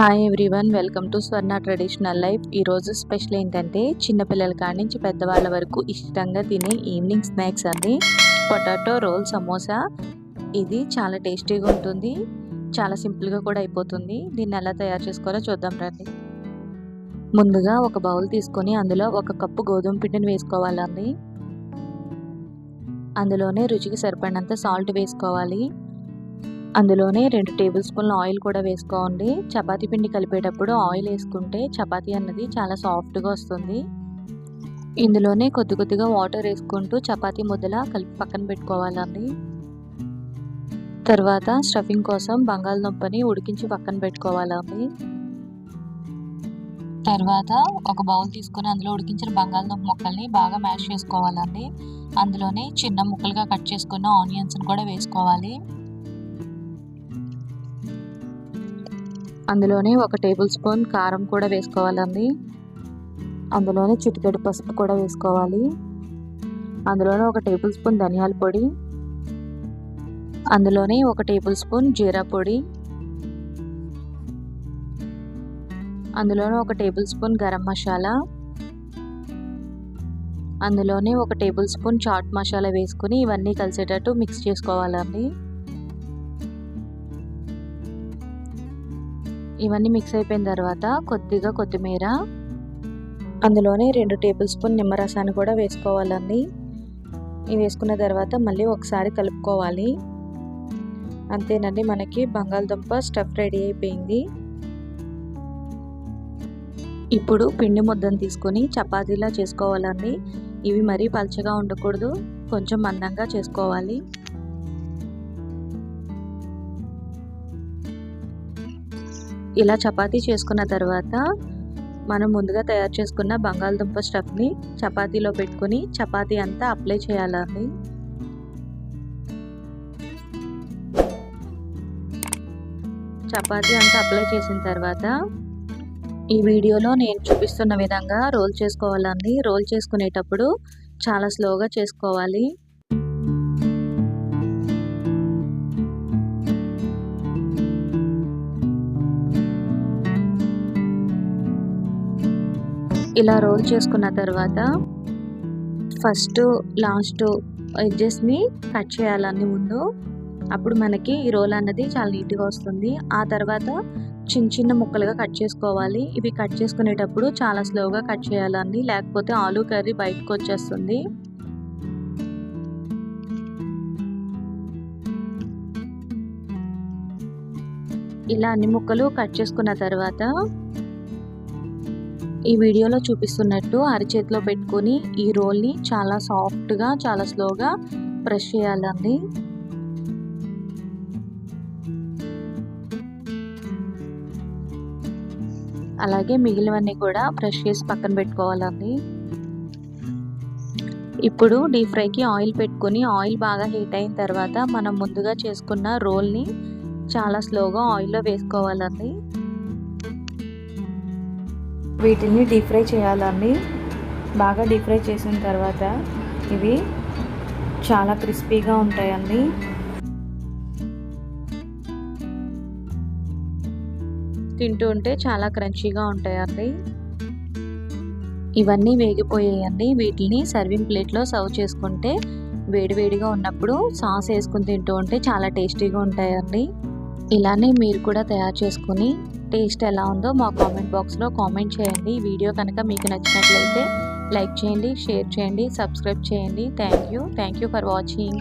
Hi everyone welcome to Swarna traditional life ఈరోజు special ఏంటంటే చిన్నపిల్లల కాడి నుంచి పెద్దవాళ్ళ వరకు ఇష్టంగా తినే ఈవినింగ్ స్నాక్స్ అండి. పొటాటో రోల్ సమోసా ఇది చాలా టేస్టీగా ఉంటుంది. చాలా సింపుల్గా కూడా అయిపోతుంది. దీన్ని ఎలా తయారు చేసుకోవాలో చూద్దాం రండి. ముందుగా ఒక బౌల్ తీసుకొని అందులో ఒక కప్పు గోధుమ పిండిని వేసుకోవాలండి. అందులోనే రుచికి సరిపడినంత సాల్ట్ వేసుకోవాలి. అందులోనే రెండు టేబుల్ స్పూన్ల ఆయిల్ కూడా వేసుకోండి. చపాతీ పిండి కలిపేటప్పుడు ఆయిల్ వేసుకుంటే చపాతీ అన్నది చాలా సాఫ్ట్గా వస్తుంది. ఇందులోనే కొద్ది కొద్దిగా వాటర్ వేసుకుంటూ చపాతీ ముద్దలా కలిపి పక్కన పెట్టుకోవాలండి. తర్వాత స్టఫింగ్ కోసం బంగాళదుంపని ఉడికించి పక్కన పెట్టుకోవాలండి. తర్వాత ఒక బౌల్ తీసుకొని అందులో ఉడికించిన బంగాళదుంప ముక్కల్ని బాగా మ్యాష్ చేసుకోవాలండి. అందులోనే చిన్న ముక్కలుగా కట్ చేసుకున్న ఆనియన్స్ని కూడా వేసుకోవాలి. అందులోనే ఒక టేబుల్ స్పూన్ కారం కూడా వేసుకోవాలండి. అందులోనే చిటికెడు పసుపు కూడా వేసుకోవాలి. అందులోనే ఒక టేబుల్ స్పూన్ ధనియాల పొడి. అందులోనే ఒక టేబుల్ స్పూన్ జీరా పొడి. అందులోనే ఒక టేబుల్ స్పూన్ గరం మసాలా. అందులోనే ఒక టేబుల్ స్పూన్ చాట్ మసాలా వేసుకుని ఇవన్నీ కలిసేటట్టు మిక్స్ చేసుకోవాలండి. ఇవన్నీ మిక్స్ అయిపోయిన తర్వాత కొద్దిగా కొత్తిమీర. అందులోనే రెండు టేబుల్ స్పూన్ నిమ్మరసాన్ని కూడా వేసుకోవాలండి. ఇది వేసుకున్న తర్వాత మళ్ళీ ఒకసారి కలుపుకోవాలి. అంతేనండి మనకి బంగాళదుంప స్టఫ్ రెడీ అయిపోయింది. ఇప్పుడు పిండి ముద్దను తీసుకొని చపాతీలా చేసుకోవాలండి. ఇవి మరీ పలచగా ఉండకూడదు కొంచెం మందంగా చేసుకోవాలి. ఇలా చపాతీ చేసుకున్న తర్వాత మనం ముందుగా తయారు చేసుకున్న బంగాళదుంప స్టఫ్ని చపాతీలో పెట్టుకుని చపాతీ అంతా అప్లై చేయాలని చపాతీ అంతా అప్లై చేసిన తర్వాత ఈ వీడియోలో నేను చూపిస్తున్న విధంగా రోల్ చేసుకోవాలండి రోల్ చేసుకునేటప్పుడు చాలా స్లోగా చేసుకోవాలి. ఇలా రోల్ చేసుకున్న తర్వాత ఫస్ట్ లాస్ట్ ఎడ్జెస్ని కట్ చేయాలని ముందు. అప్పుడు మనకి ఈ రోల్ అన్నది చాలా నీట్గా వస్తుంది. ఆ తర్వాత చిన్న చిన్న ముక్కలుగా కట్ చేసుకోవాలి. ఇవి కట్ చేసుకునేటప్పుడు చాలా స్లోగా కట్ చేయాలండి. లేకపోతే ఆలూ కర్రీ బయటకు వచ్చేస్తుంది. ఇలా అన్ని ముక్కలు కట్ చేసుకున్న తర్వాత ఈ వీడియోలో చూపిస్తున్నట్టు అరిచేతిలో పెట్టుకొని ఈ రోల్ని చాలా సాఫ్ట్గా చాలా స్లోగా ప్రెస్ చేయాలండి. అలాగే మిగిలినవన్నీ కూడా బ్రష్ చేసి పక్కన పెట్టుకోవాలండి. ఇప్పుడు డీప్ ఫ్రైకి ఆయిల్ పెట్టుకొని ఆయిల్ బాగా హీట్ అయిన తర్వాత మనం ముందుగా చేసుకున్న రోల్ని చాలా స్లోగా ఆయిల్లో వేసుకోవాలండి. వీటిని డీప్ ఫ్రై చేయాలండి. బాగా డీప్ ఫ్రై చేసిన తర్వాత ఇవి చాలా క్రిస్పీగా ఉంటాయండి. తింటూ ఉంటే చాలా క్రంచీగా ఉంటాయండి. ఇవన్నీ వేగిపోయాయండి. వీటిని సర్వింగ్ ప్లేట్లో సర్వ్ చేసుకుంటే వేడివేడిగా ఉన్నప్పుడు సాస్ వేసుకుని తింటూ ఉంటే చాలా టేస్టీగా ఉంటాయండి. ఇలానే మీరు కూడా తయారు చేసుకుని టేస్ట్ ఎలా ఉందో మా కామెంట్ బాక్స్లో కామెంట్ చేయండి. వీడియో కనుక మీకు నచ్చినట్లయితే లైక్ చేయండి షేర్ చేయండి సబ్స్క్రైబ్ చేయండి. Thank you thank you for watching.